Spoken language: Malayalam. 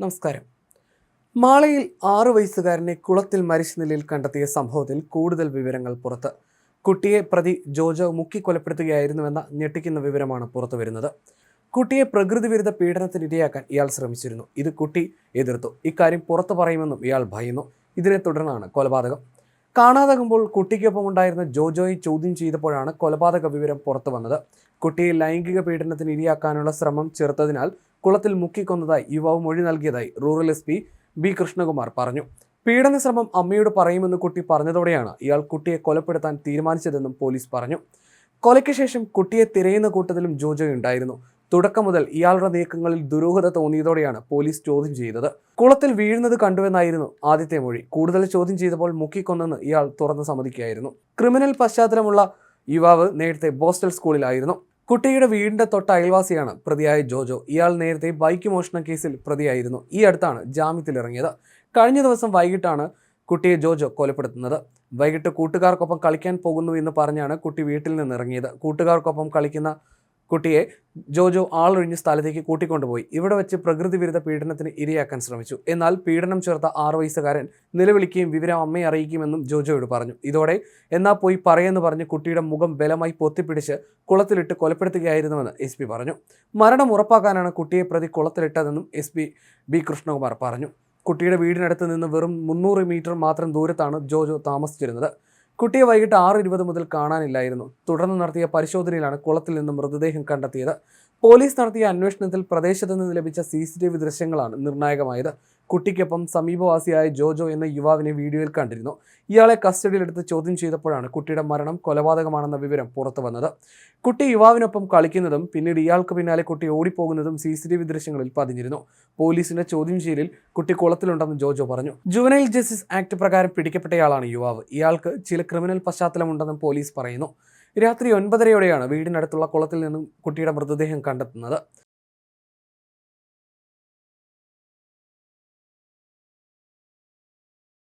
നമസ്കാരം. മാളയിൽ ആറു വയസ്സുകാരനെ കുളത്തിൽ മരിച്ച നിലയിൽ കണ്ടെത്തിയ സംഭവത്തിൽ കൂടുതൽ വിവരങ്ങൾ പുറത്ത്. കുട്ടിയെ പ്രതി ജോജോ മുക്കി കൊലപ്പെടുത്തുകയായിരുന്നുവെന്ന ഞെട്ടിക്കുന്ന വിവരമാണ് പുറത്തു വരുന്നത്. കുട്ടിയെ പ്രകൃതിവിരുദ്ധ പീഡനത്തിന് ഇരയാക്കാൻ ഇയാൾ ശ്രമിച്ചിരുന്നു. ഇത് കുട്ടി എതിർത്തു. ഇക്കാര്യം പുറത്തു പറയുമെന്നും ഇയാൾ ഭയന്നു. ഇതിനെ തുടർന്നാണ് കൊലപാതകം. കാണാതാകുമ്പോൾ കുട്ടിക്കൊപ്പം ഉണ്ടായിരുന്ന ജോജോയെ ചോദ്യം ചെയ്തപ്പോഴാണ് കൊലപാതക വിവരം പുറത്തു വന്നത്. കുട്ടിയെ ലൈംഗിക പീഡനത്തിന് ഇരയാക്കാനുള്ള ശ്രമം ചെറുത്തതിനാൽ കുളത്തിൽ മുക്കിക്കൊന്നതായി യുവാവ് മൊഴി നൽകിയതായി rural S P B Krishnakumar പറഞ്ഞു. പീഡന ശ്രമം അമ്മയോട് പറയുമെന്ന് കുട്ടി പറഞ്ഞതോടെയാണ് ഇയാൾ കുട്ടിയെ കൊലപ്പെടുത്താൻ തീരുമാനിച്ചതെന്നും പോലീസ് പറഞ്ഞു. കൊലയ്ക്ക് ശേഷം കുട്ടിയെ തിരയുന്ന കൂട്ടത്തിലും ജോജോ ഉണ്ടായിരുന്നു. തുടക്കം മുതൽ ഇയാളുടെ നീക്കങ്ങളിൽ ദുരൂഹത തോന്നിയതോടെയാണ് പോലീസ് ചോദ്യം ചെയ്തത്. കുളത്തിൽ വീഴുന്നത് കണ്ടുവെന്നായിരുന്നു ആദ്യത്തെ മൊഴി. കൂടുതൽ ചോദ്യം ചെയ്തപ്പോൾ മുക്കിക്കൊന്നെന്ന് ഇയാൾ തുറന്ന് സമ്മതിക്കുകയായിരുന്നു ക്രിമിനൽ പശ്ചാത്തലമുള്ള യുവാവ് നേരത്തെ ബോസ്റ്റൽ സ്കൂളിലായിരുന്നു. കുട്ടിയുടെ വീടിന്റെ തൊട്ട അയൽവാസിയാണ് പ്രതിയായ ജോജോ. ഇയാൾ നേരത്തെ ബൈക്ക് മോഷണ കേസിൽ പ്രതിയായിരുന്നു. ഈ അടുത്താണ് ജാമ്യത്തിലിറങ്ങിയത് കഴിഞ്ഞ ദിവസം വൈകിട്ടാണ് കുട്ടിയെ ജോജോ കൊലപ്പെടുത്തുന്നത്. വൈകിട്ട് കൂട്ടുകാർക്കൊപ്പം കളിക്കാൻ പോകുന്നു എന്ന് പറഞ്ഞാണ് കുട്ടി വീട്ടിൽ നിന്ന് ഇറങ്ങിയത്. കൂട്ടുകാർക്കൊപ്പം കളിക്കുന്ന കുട്ടിയെ ജോജോ ആളൊഴിഞ്ഞ സ്ഥലത്തേക്ക് കൂട്ടിക്കൊണ്ടുപോയി. ഇവിടെ വെച്ച് പ്രകൃതി വിരുദ്ധ പീഡനത്തിന് ഇരയാക്കാൻ ശ്രമിച്ചു. എന്നാൽ പീഡനം ചേർത്ത ആറു വയസ്സുകാരൻ നിലവിളിക്കുകയും വിവരം അമ്മയെ അറിയിക്കുമെന്നും ജോജോയോട് പറഞ്ഞു. ഇതോടെ എന്നാ പോയി പറയെന്ന് പറഞ്ഞ് കുട്ടിയുടെ മുഖം ബലമായി പൊത്തിപ്പിടിച്ച് കുളത്തിലിട്ട് കൊലപ്പെടുത്തുകയായിരുന്നുവെന്ന് എസ് പി പറഞ്ഞു. മരണം ഉറപ്പാക്കാനാണ് കുട്ടിയെ പ്രതി കുളത്തിലിട്ടതെന്നും എസ് പി ബി കൃഷ്ണകുമാർ പറഞ്ഞു. കുട്ടിയുടെ വീടിനടുത്ത് നിന്ന് വെറും മുന്നൂറ് മീറ്റർ മാത്രം ദൂരത്താണ് ജോജോ താമസിച്ചിരുന്നത്. കുട്ടിയെ വൈകിട്ട് ആറ് ഇരുപത് മുതൽ കാണാനില്ലായിരുന്നു. തുടർന്ന് നടത്തിയ പരിശോധനയിലാണ് കുളത്തിൽ നിന്ന് മൃതദേഹം കണ്ടെത്തിയത്. പോലീസ് നടത്തിയ അന്വേഷണത്തിൽ പ്രദേശത്ത് നിന്ന് ലഭിച്ച സി സി ടി വി ദൃശ്യങ്ങളാണ് നിർണായകമായത്. കുട്ടിക്കൊപ്പം സമീപവാസിയായ ജോജോ എന്ന യുവാവിനെ വീഡിയോയിൽ കണ്ടിരുന്നു. ഇയാളെ കസ്റ്റഡിയിലെടുത്ത് ചോദ്യം ചെയ്തപ്പോഴാണ് കുട്ടിയുടെ മരണം കൊലപാതകമാണെന്ന വിവരം പുറത്തു വന്നത്. കുട്ടി യുവാവിനൊപ്പം കളിക്കുന്നതും പിന്നീട് ഇയാൾക്ക് പിന്നാലെ കുട്ടി ഓടിപ്പോകുന്നതും സി സി ടി വി ദൃശ്യങ്ങളിൽ പതിഞ്ഞിരുന്നു. പോലീസിന്റെ ചോദ്യം ചെയ്യലിൽ കുട്ടി കുളത്തിലുണ്ടെന്ന് ജോജോ പറഞ്ഞു. ജുവനൈൽ ജസ്റ്റിസ് ആക്ട് പ്രകാരം പിടിക്കപ്പെട്ടയാളാണ് യുവാവ്. ഇയാൾക്ക് ചില ക്രിമിനൽ പശ്ചാത്തലമുണ്ടെന്നും പോലീസ് പറയുന്നു. രാത്രി ഒൻപതരയോടെയാണ് വീടിനടുത്തുള്ള കുളത്തിൽ നിന്നും കുട്ടിയുടെ മൃതദേഹം കണ്ടെത്തുന്നത്.